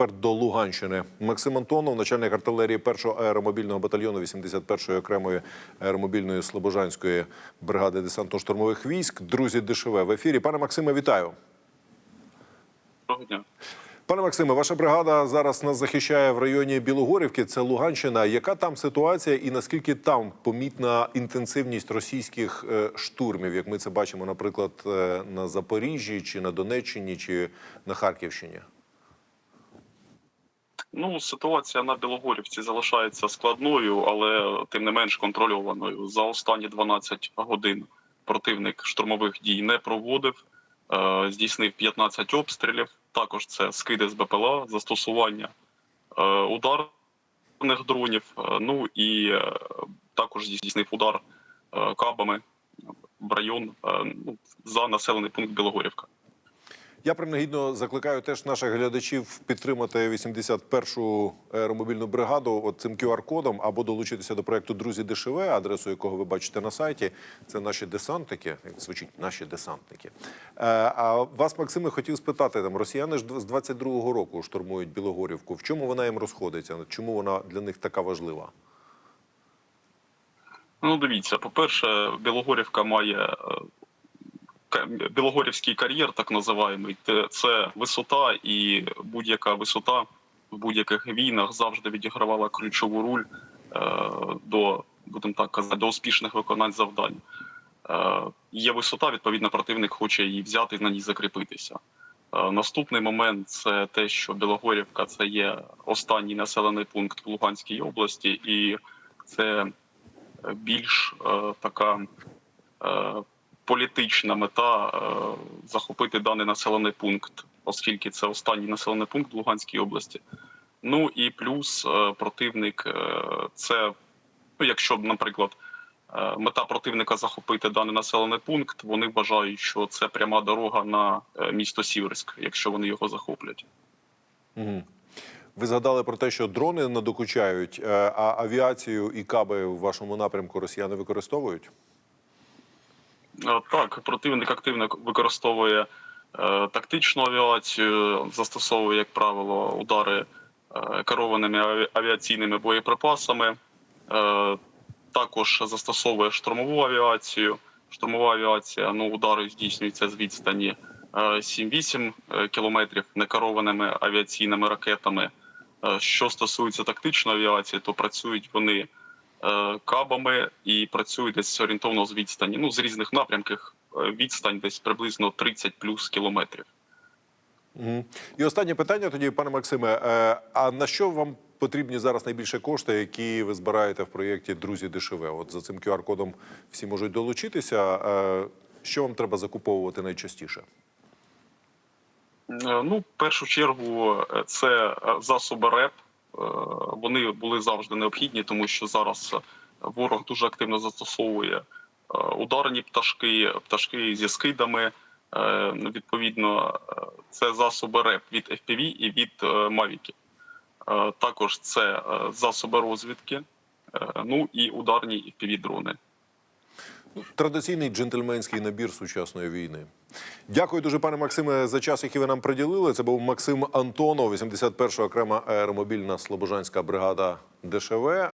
Тепер до Луганщини. Максим Антонов, начальник артилерії 1-го аеромобільного батальйону 81-ї окремої аеромобільної слобожанської бригади десантно-штурмових військ. Друзі ДШВ в ефірі. Пане Максиме, вітаю. Доброго дня. Пане Максиме, ваша бригада зараз нас захищає в районі Білогорівки. Це Луганщина. Яка там ситуація і наскільки там помітна інтенсивність російських е, штурмів, як ми це бачимо, наприклад, е, на Запоріжжі, чи на Донеччині, чи на Харківщині? Ну, ситуація на Білогорівці залишається складною, але тим не менш контрольованою. За останні 12 годин противник штурмових дій не проводив, е, здійснив 15 обстрілів. Також це скиди з БПЛА, застосування е, ударних дронів. е, Ну і також здійснив удар кабами в район ну, за населений пункт Білогорівка. Я принагідно закликаю теж наших глядачів підтримати 81-шу аеромобільну бригаду от цим QR-кодом або долучитися до проекту Друзі ДШВ, адресу якого ви бачите на сайті. Це наші десантники. Як звучить наші десантники. Е, а вас, Максиме, хотів спитати там. Росіяни ж з 22-го року штурмують Білогорівку. В чому вона їм розходиться? Чому вона для них така важлива? Ну, дивіться, по-перше, Білогорівка має е, Білогорівський кар'єр, так називаємий. Це висота, і будь-яка висота в будь-яких війнах завжди відігравала ключову роль е, до, будемо так казати, до успішних виконань завдань. Е, Є висота, відповідно, противник хоче її взяти і на ній закріпитися. Е, Наступний момент це те, що Білогорівка це є останній населений пункт в Луганській області, і це більш така політична мета е, захопити даний населений пункт, оскільки це останній населений пункт в Луганській області. Ну і плюс е, противник е, це, ну, якщо б, наприклад, мета противника захопити даний населений пункт, вони вважають, що це пряма дорога на місто Сіверськ, якщо вони його захоплять. Угу. Ви згадали про те, що дрони надокучають, а авіацію і каби в вашому напрямку росіяни використовують? Е, Так, противник активно використовує е, тактичну авіацію, застосовує, як правило, удари е, керованими авіаційними боєприпасами. Також застосовує штурмову авіацію. Штурмова авіація, ну, удари здійснюються з відстані е, 7-8 е, кілометрів некерованими авіаційними ракетами. Що стосується тактичної авіації, то працюють вони кабами і працюють десь орієнтовно з відстані. Ну, з різних напрямків е, відстань десь приблизно 30 плюс кілометрів. І останнє питання тоді, пане Максиме. е, А на що вам потрібні зараз найбільше кошти, які ви збираєте в проєкті Друзі ДШВ? От за цим QR-кодом всі можуть долучитися. Е, Що вам треба закуповувати найчастіше? Е, Ну, в першу чергу, е, це е, засоби РЕП. Е, Вони були завжди необхідні, тому що зараз ворог дуже активно застосовує е, ударні пташки, пташки зі скидами. Е, Відповідно, це засоби РЕП від FPV і від Мавіки. Також це засоби розвідки, ну і ударні FPV-дрони. Традиційний джентльменський набір сучасної війни. Дякую дуже, пане Максиме, за час, який ви нам приділили. Це був Максим Антонов, 81-ша окрема аеромобільна слобожанська бригада ДШВ.